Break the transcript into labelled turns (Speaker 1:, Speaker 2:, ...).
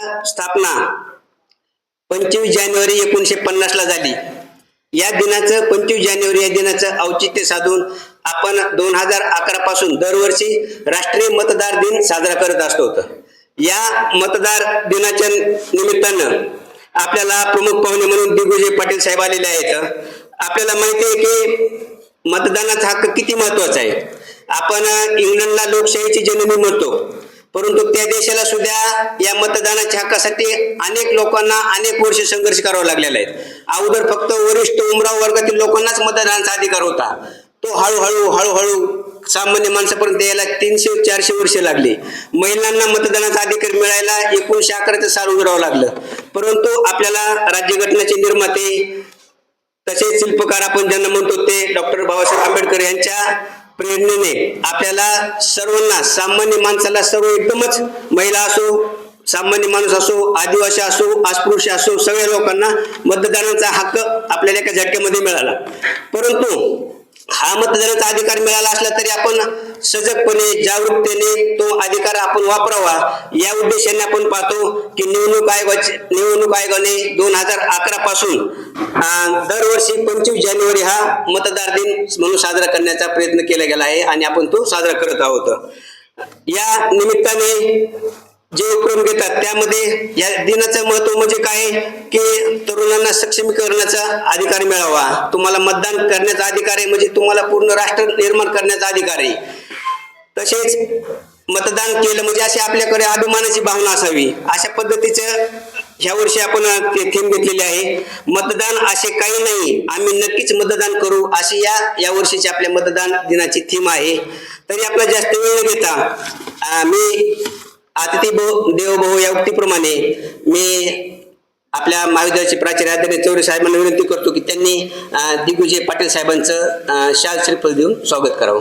Speaker 1: स्थापना पंचवीस जानेवारी एकोणीशे पन्नास ला झाली. या दिनाचं पंचवीस जानेवारी या दिनाचं औचित्य साधून आपण दोन हजार अकरा पासून दरवर्षी राष्ट्रीय मतदार दिन साजरा करत असतो. या मतदार दिनाच्या निमित्तानं आपल्याला प्रमुख पाहुणे म्हणून दिग्विजय पाटील साहेब आलेले आहेत. आपल्याला माहिती आहे की मतदानाचा हक्क किती महत्त्वाचा आहे? आपण इंग्लंडला लोकशाहीची जननी म्हणतो. परंतु त्या देशाला सुद्धा या मतदानाच्या हक्कासाठी अनेक लोकांना अनेक वर्ष संघर्ष करावा लागलेला आहे. अगोदर फक्त वरिष्ठ उमराव वर्गातील लोकांनाच मतदानाचा अधिकार होता. तो हळूहळू हळूहळू सामान्य माणसापर्यंत यायला तीनशे चारशे वर्ष लागली. महिलांना मतदानाचा अधिकार मिळायला एकोणीशे अकराचं साल उघडावं लागलं. परंतु आपल्याला राज्यघटनेचे निर्माते तसेच शिल्पकार आपण ज्यांना म्हणतो ते डॉक्टर बाबासाहेब आंबेडकर यांच्या प्रेरणेने आपल्याला सर्वांना सामान्य माणसाला सर्व एकदमच महिला असो सामान्य माणूस असो आदिवासी असो अस्पृश्य असो सगळ्या लोकांना मतदानाचा हक्क आपल्याला एका झटक्यामध्ये मिळाला. परंतु हा मतदानाचा अधिकार मिळाला असला तरी आपण सजगपणे जागरूकतेने तो अधिकार आपण वापरावा. या उद्देशाने आपण पाहतो की निवडणूक आयोगाचे निवडणूक आयोगाने दोन हजार अकरा पासून दरवर्षी पंचवीस जानेवारी हा मतदार दिन म्हणून साजरा करण्याचा प्रयत्न केला गेला आहे आणि आपण तो साजरा करत आहोत. या निमित्ताने जे उपक्रम घेतात त्यामध्ये या दिनाचं महत्त्व म्हणजे काय? की तरुणांना सक्षमीकरणाचा अधिकार मिळावा. तुम्हाला मतदान करण्याचा अधिकार आहे म्हणजे तुम्हाला पूर्ण राष्ट्र निर्माण करण्याचा अधिकार आहे. तसेच मतदान केलं म्हणजे अशी आपल्याकडे अभिमानाची भावना असावी. अशा पद्धतीचं ह्या वर्षी आपण ते थीम घेतलेली आहे. मतदान असे काही नाही आम्ही नक्कीच मतदान करू अशी या या वर्षीची आपल्या मतदान दिनाची थीम आहे. तरी आपला जास्त वेळ न घेता मी अतिथी भो देवभाऊ या उक्तीप्रमाणे मी आपल्या महाविद्यालयाचे प्राचार्य आदरणीय चौरे साहेबांना विनंती करतो की त्यांनी दिग्विजय पाटील साहेबांचं शाल श्रीफल देऊन स्वागत करावं.